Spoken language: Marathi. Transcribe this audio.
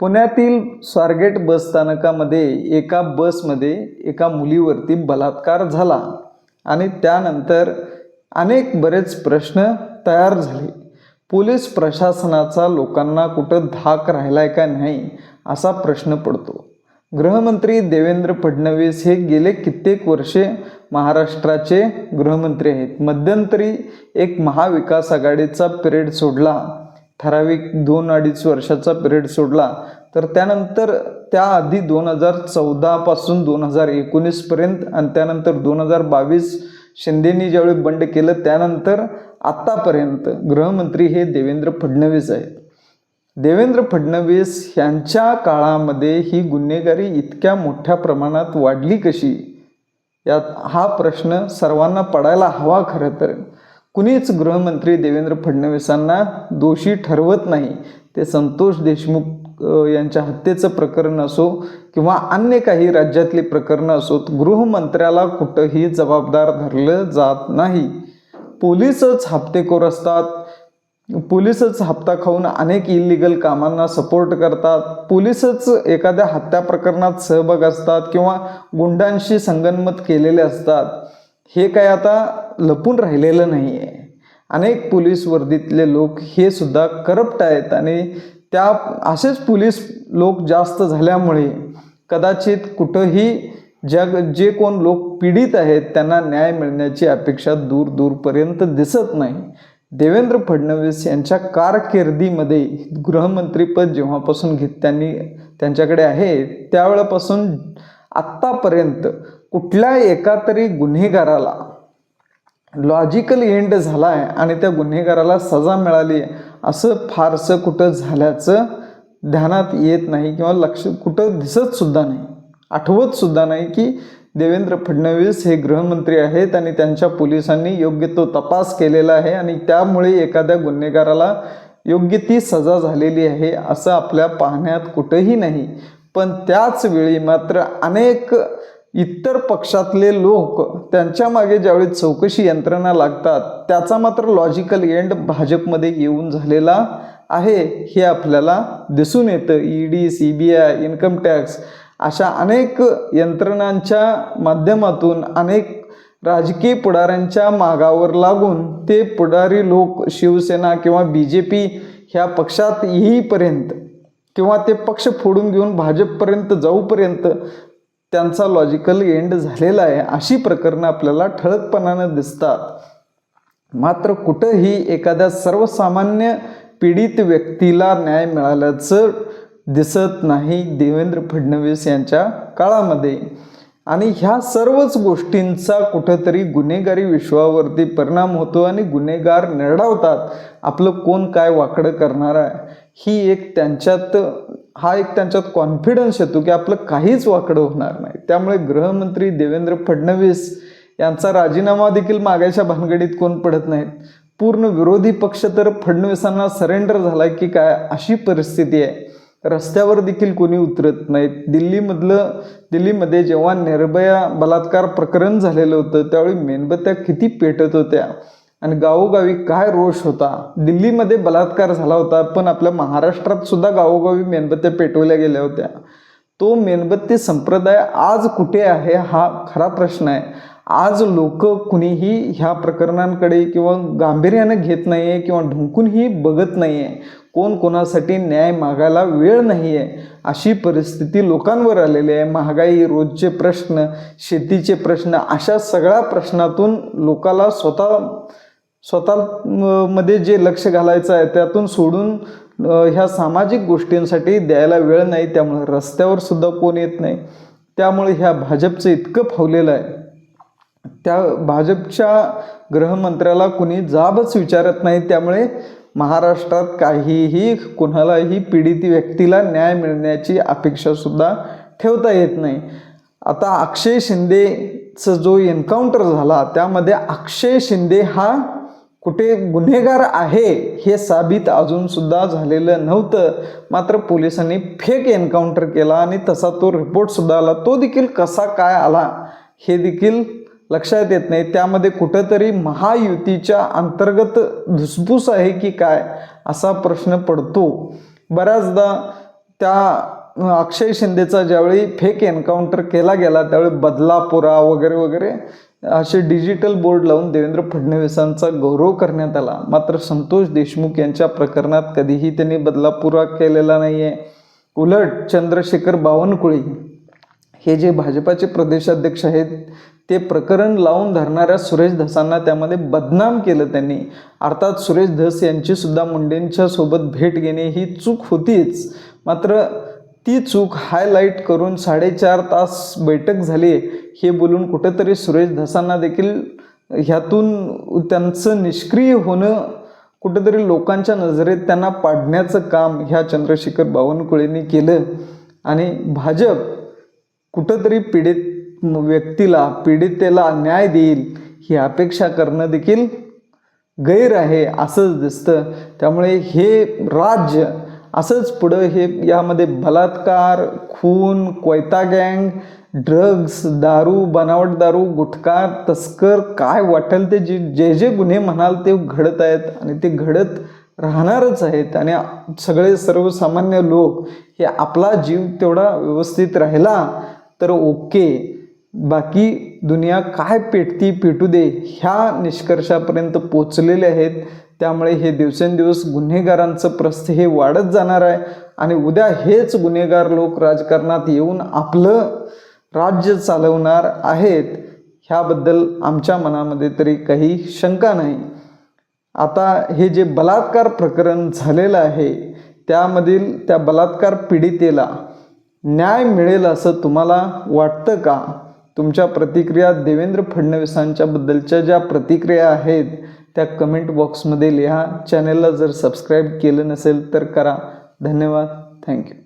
पुण्यातील स्वारगेट बस स्थानकामध्ये एका बसमध्ये एका मुलीवरती बलात्कार झाला आणि त्यानंतर अनेक बरेच प्रश्न तयार झाले. पोलीस प्रशासनाचा लोकांना कुठं धाक राहिलाय का नाही असा प्रश्न पडतो. गृहमंत्री देवेंद्र फडणवीस हे गेले कित्येक वर्षे महाराष्ट्राचे गृहमंत्री आहेत. मध्यंतरी एक महाविकास आघाडीचा पिरियड सोडला. ठराविक दोन अडीच वर्षाचा पिरियड सोडला तर त्यानंतर त्याआधी दोन हजार चौदापासून दोन हजार एकोणीसपर्यंत आणि त्यानंतर दोन हजार बावीस शिंदेनी ज्यावेळी बंड केलं त्यानंतर आत्तापर्यंत गृहमंत्री हे देवेंद्र फडणवीस आहेत. देवेंद्र फडणवीस यांच्या काळामध्ये ही गुन्हेगारी इतक्या मोठ्या प्रमाणात वाढली कशी? यात हा प्रश्न सर्वांना पडायला हवा खरं तर. कुणीच गृहमंत्री देवेंद्र फडणवीसांना दोषी ठरवत नाही. ते संतोष देशमुख यांच्या हत्येचं प्रकरण असो किंवा अन्य काही राज्यातली प्रकरणं असोत गृहमंत्र्याला कुठंही जबाबदार धरलं जात नाही. पोलीसच हप्तेखोर असतात. पोलीसच हप्ता खाऊन अनेक इलिगल कामांना सपोर्ट करतात. पोलीसच एखाद्या हत्या प्रकरणात सहभाग असतात किंवा गुंडांशी संगनमत केलेले असतात. हे काय आता लपून राहिलेलं नाही आहे अनेक पोलीस वर्दीतले लोक हे सुद्धा करप्ट आहेत आणि त्या असेच पोलीस लोक जास्त झाल्यामुळे कदाचित कुठंही जग जे कोण लोक पीडित आहेत त्यांना न्याय मिळण्याची अपेक्षा दूर दूरपर्यंत दिसत नाही. देवेंद्र फडणवीस यांच्या कारकिर्दीमध्ये गृहमंत्रीपद जेव्हापासून घेत त्यांनी त्यांच्याकडे आहे त्यावेळेपासून आत्तापर्यंत कुठल्या एका तरी गुन्हेगाराला लॉजिकल एंड झाला आहे आणि त्या गुन्हेगाराला सजा मिळाली आहे असं फारसं कुठं झाल्याचं ध्यानात येत नाही किंवा लक्ष कुठं दिसतसुद्धा नाही. आठवतसुद्धा नाही की देवेंद्र फडणवीस हे गृहमंत्री आहेत आणि त्यांच्या पोलिसांनी योग्य तो तपास केलेला आहे आणि त्यामुळे एखाद्या गुन्हेगाराला योग्य ती सजा झालेली आहे असं आपल्या पाहण्यात कुठंही नाही. पण त्याच वेळी मात्र अनेक इतर पक्षातले लोक त्यांच्या मागे ज्यावेळी चौकशी यंत्रणा लागतात त्याचा मात्र लॉजिकल एंड भाजपमध्ये येऊन झालेला आहे. हे आपल्याला दिसून येतं. E D C B I income tax अशा अनेक यंत्रणांच्या माध्यमातून अनेक राजकीय पुढाऱ्यांच्या मागावर लागून ते पुढारी लोक शिवसेना किंवा बी जे पी ह्या पक्षात येईपर्यंत किंवा ते पक्ष फोडून घेऊन भाजपपर्यंत जाऊपर्यंत त्यांचा लॉजिकल एंड झालेला आहे अशी प्रकरणं आपल्याला ठळकपणानं दिसतात. मात्र कुठंही एखाद्या सर्वसामान्य पीडित व्यक्तीला न्याय मिळाल्याचं दिसत नाही देवेंद्र फडणवीस यांच्या काळामध्ये. आणि ह्या सर्वच गोष्टींचा कुठंतरी गुन्हेगारी विश्वावरती परिणाम होतो आणि गुन्हेगार निर्डावतात. आपलं कोण काय वाकडं करणार आहे? ही एक त्यांच्यात हा एक त्यांच्यात कॉन्फिडन्स येतो की आपलं काहीच वाकडं होणार नाही. त्यामुळे गृहमंत्री देवेंद्र फडणवीस यांचा राजीनामा देखील मागायच्या भानगडीत कोण पडत नाहीत. पूर्ण विरोधी पक्ष तर फडणवीसांना सरेंडर झाला की काय अशी परिस्थिती आहे. रस्त्यावर देखील कोणी उतरत नाहीत. दिल्लीमधलं दिल्लीमध्ये जेव्हा निर्भया बलात्कार प्रकरण झालेलं होतं त्यावेळी मेणबत्त्या किती पेटत होत्या? आणि गावोगावी काय रोष होता? दिल्लीमध्ये बलात्कार झाला होता पण आपल्या महाराष्ट्रात सुद्धा गावोगावी मेणबत्त्या पेटवल्या गेल्या होत्या. तो मेणबत्ती संप्रदाय आज कुठे आहे हा खरा प्रश्न आहे. आज लोक कुणीही ह्या प्रकरणांकडे किंवा गांभीर्यानं घेत नाही आहे किंवा ढुंकूनही बघत नाही आहे कोण कोणासाठी न्याय मागायला वेळ नाही आहे अशी परिस्थिती लोकांवर आलेली आहे. महागाई रोजचे प्रश्न शेतीचे प्रश्न अशा सगळ्या प्रश्नातून लोकाला स्वतः स्वतः मध्ये जे लक्ष घालायचं आहे त्यातून सोडून ह्या सामाजिक गोष्टींसाठी द्यायला वेळ नाही त्यामुळे रस्त्यावर सुद्धा कोण येत नाही. त्यामुळे ह्या भाजपचं इतकं फावलेलं आहे. त्या भाजपच्या गृहमंत्र्याला कुणी जाबच विचारत नाही त्यामुळे महाराष्ट्रात काहीही कुणालाही पीडित व्यक्तीला न्याय मिळण्याची अपेक्षासुद्धा ठेवता येत नाही. आता अक्षय शिंदेचं जो एन्काउंटर झाला त्यामध्ये अक्षय शिंदे हा कुठे गुन्हेगार आहे हे साबित अजून सुद्धा झालेलं नव्हतं. मात्र पोलिसांनी फेक एन्काउंटर केला आणि तसा तो रिपोर्ट सुद्धा आला. तो देखील कसा काय आला हे देखील लक्षात येत नाही. त्यामध्ये कुठंतरी महायुतीच्या अंतर्गत धुसफूस आहे की काय असा प्रश्न पडतो. बऱ्याचदा त्या अक्षय शिंदेचा ज्यावेळी फेक एन्काउंटर केला गेला त्यावेळी बदलापुरा वगैरे वगैरे असे डिजिटल बोर्ड लावून देवेंद्र फडणवीसांचा गौरव करण्यात आला. मात्र संतोष देशमुख यांच्या प्रकरणात कधीही त्यांनी बदलापुरा केलेला नाही आहे उलट चंद्रशेखर बावनकुळे हे जे भाजपाचे प्रदेशाध्यक्ष आहेत ते प्रकरण लावून धरणाऱ्या सुरेश धसांना त्यामध्ये बदनाम केलं त्यांनी. अर्थात सुरेश धस यांची सुद्धा मुंडेंच्या सोबत भेट घेणे ही चूक होतीच. मात्र ती चूक हायलाईट करून साडेचार तास बैठक झाली. हे बोलून कुठंतरी सुरेश धसांना देखील ह्यातून त्यांचं निष्क्रिय होणं कुठंतरी लोकांच्या नजरेत त्यांना पाडण्याचं काम ह्या चंद्रशेखर बावनकुळेंनी केलं. आणि भाजप कुठंतरी पीडित व्यक्तीला पीडितेला न्याय देईल ही अपेक्षा करणं देखील गैर आहे असंच दिसतं. त्यामुळे हे राज्य असंच पुढं हे यामध्ये बलात्कार खून कोयता गँग ड्रग्स दारू बनावट दारू गुटखा तस्कर काय वाटेल ते जे जे जे गुन्हे म्हणाल ते घडत आहेत आणि ते घडत राहणारच आहेत. आणि सगळे सर्वसामान्य लोक हे आपला जीव तेवढा व्यवस्थित राहिला तर ओके. बाकी दुनिया काय पेटती पेटू दे ह्या निष्कर्षापर्यंत पोचलेले आहेत. त्यामुळे हे दिवसेंदिवस गुन्हेगारांचं प्रस्थ हे वाढत जाणार आहे. आणि उद्या हेच गुन्हेगार लोक राजकारणात येऊन आपलं राज्य चालवणार आहेत ह्याबद्दल आमच्या मनामध्ये तरी काही शंका नाही. आता हे जे बलात्कार प्रकरण झालेलं आहे त्यामधील त्या बलात्कार पीडितेला न्याय मिळेल असं तुम्हाला वाटतं का? तुमच्या प्रतिक्रिया देवेंद्र फडणवीसांच्याबद्दलच्या ज्या प्रतिक्रिया आहेत त्या कमेंट बॉक्समध्ये लिहा. चॅनेलला जर सबस्क्राईब केलं नसेल तर करा. धन्यवाद. थँक्यू